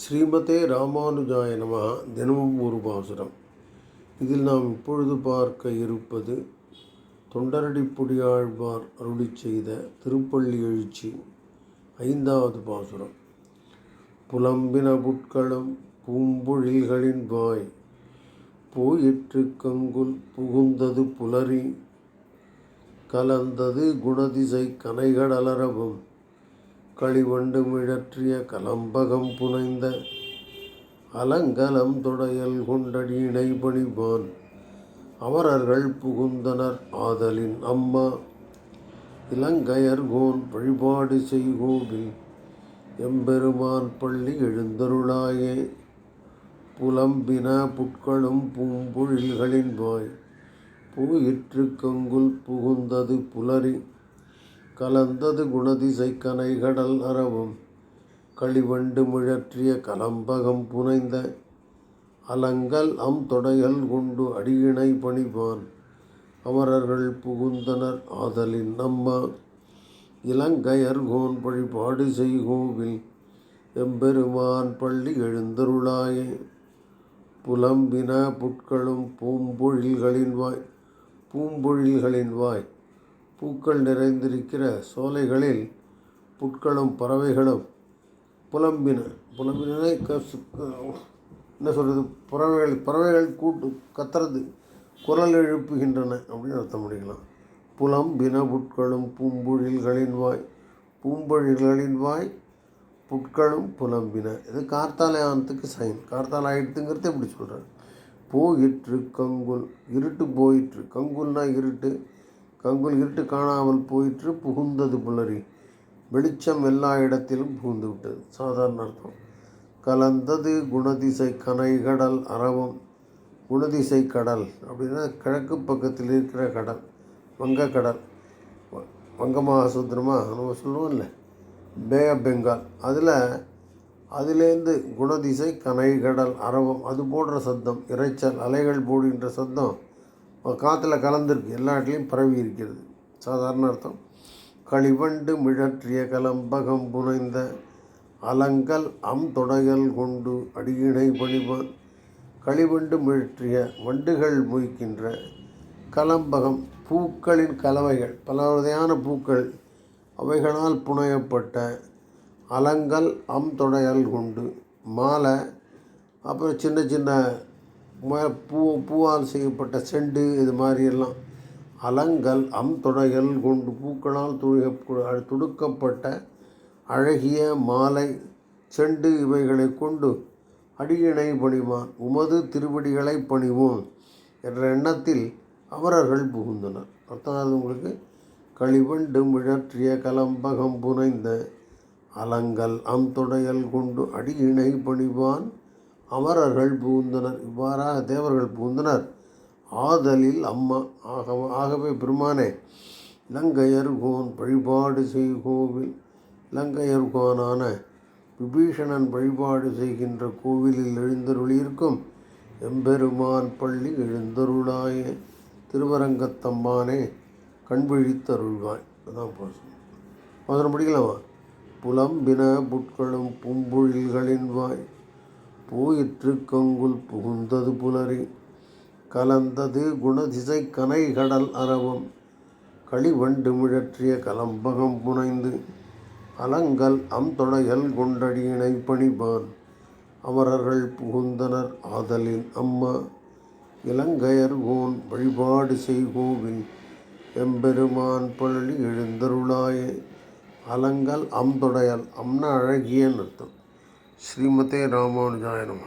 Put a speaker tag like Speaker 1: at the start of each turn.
Speaker 1: ஸ்ரீமதே ராமானுஜாய நம தினமும் ஒரு பாசுரம். இதில் நாம் இப்பொழுது பார்க்க இருப்பது தொண்டரடிப்புடியாழ்வார் அருளிச் செய்த திருப்பள்ளி எழுச்சி ஐந்தாவது பாசுரம். புலம்பின புட்களும் பூம்பொழில்களின் வாய் போயிற்று கங்குல் புகுந்தது புலரி கலந்தது குணதிசை கனைகடலரவும். களிவண்டு மிழற்றிய கலம்பகம் புனைந்த அலங்கலம் தொடையல் கொண்டடி இணைபணிவான் அமரர்கள் புகுந்தனர் ஆதலின் அம்மா. இலங்கையர்கோன் வழிபாடு செய்கோவில் எம்பெருமான் பள்ளி எழுந்தருளாயே. புலம்பின புட்களும் பூம்பொழில்களின் வாய் பூயிற்று கங்குல் புகுந்தது புலரி. கலந்தது குணதிசை கனை கடல் அறவும். களிவண்டு முழற்றிய கலம்பகம் புனைந்த அலங்கல் அம் தொடையல் கொண்டு அடியினை பணிவான் அமரர்கள் புகுந்தனர் ஆதலின் நம்மா இலங்கையர்கோன் வழிபாடு செய்கோவில் எம்பெருமான் பள்ளி எழுந்தருளாயே. புலம்பின புட்களும் பூம்பொழில்களின் வாய். பூம்பொழில்களின் வாய். பூக்கள் நிறைந்திருக்கிற சோலைகளில் புட்களும் பறவைகளும் புலம்பின புலம்பினே என்ன சொல்கிறது பறவைகள் பறவைகள் கூட்டு கத்துறது குரல் எழுப்புகின்றன அப்படின்னு அர்த்தம் பண்ணிக்கலாம். புலம் புட்களும் பூம்பொழில்களின் வாய் பூம்பொழில்களின் வாய் புட்களும் புலம்பின. இது கார்த்தாலயானத்துக்கு சைன் கார்த்தால ஆயிடுத்துங்கிறத இப்படி சொல்கிறார் போயிற்று கங்குல் இருட்டு போயிற்று. கங்குல்னால் இருட்டு கங்குல் இருட்டு காணாமல் போயிற்று புகுந்தது புலரி வெளிச்சம் எல்லா இடத்திலும் புகுந்து விட்டது சாதாரண அர்த்தம். கலந்தது குணதிசை கனைகடல் அரவம் குணதிசை கடல் அப்படின்னா கிழக்கு பக்கத்தில் இருக்கிற கடல் வங்கக்கடல். வங்க மகாசமுத்திரமா நம்ம சொல்லுவோம் இல்லை பே ஆஃப் பெங்கால். அதில் அதுலேருந்து குணதிசை கனைகடல் அரவம் அது போடுற சத்தம் இறைச்சல் அலைகள் போடுகின்ற சத்தம். காற்றுல கலந்துருக்கு எல்லா இடத்துலையும் பரவி இருக்கிறது. சாதாரண அர்த்தம். களிவண்டு மிழற்றிய கலம்பகம் புனைந்த அலங்கல் அம் தொடையல் கொண்டு அடியினை பணிவான் களிவண்டு மிழற்றிய வண்டுகள் மொய்க்கின்ற கலம்பகம் பூக்களின் கலவைகள் பல வகையான பூக்கள் அவைகளால் புனையப்பட்ட அலங்கல் அம் தொடையல் கொண்டு மாலை அப்புறம் சின்ன சின்ன பூ பூவால் செய்யப்பட்ட செண்டு இது மாதிரியெல்லாம். அலங்கல் அம் தொடையல் கொண்டு பூக்களால் துடுக துடுக்கப்பட்ட அழகிய மாலை செண்டு இவைகளை கொண்டு அடியினை பணிவான் உமது திருவடிகளை பணிவோம் என்ற எண்ணத்தில் அமரர்கள் புகுந்தனர். அர்த்தம் அது உங்களுக்கு களிவண்டு மிழற்றிய கலம்பகம் புனைந்த அலங்கல் அம் தொடையல் கொண்டு அடியினை பணிவான் அமரர்கள் புகுந்தனர். இவ்வாறாக தேவர்கள் புகுந்தனர். ஆதலில் அம்மா ஆக ஆகவே பெருமானே இலங்கையர்கோன் வழிபாடு செய்கோவில் இலங்கையர்கோனான விபீஷணன் வழிபாடு செய்கின்ற கோவிலில் எழுந்தருளியிருக்கும் எம்பெருமான் பள்ளி எழுந்தருளாய திருவரங்கத்தம்மானே கண்விழித்தருள்வாய். அதான் பாசம். பாசனம் படிக்கலாமா? புலம்பின புட்களும் பும்புழில்களின் வாய் போயிற்று கங்குல் புகுந்தது புலரி. கலந்தது குணதிசை கனை கடல் அரவம். களிவண்டு மிழற்றிய கலம்பகம் புனைந்து அலங்கல் அம் தொடையல் கொண்டடியினை பணிபான் அமரர்கள் புகுந்தனர் ஆதலின் அம்மா. இலங்கையர் கோன் வழிபாடு செய்கோவின் எம்பெருமான் பள்ளி எழுந்தருளாயே. அலங்கல் அம் தொடையல் அம்ன அழகிய அர்த்தம் ஸ்ரீமதே ராமானுஜாய நம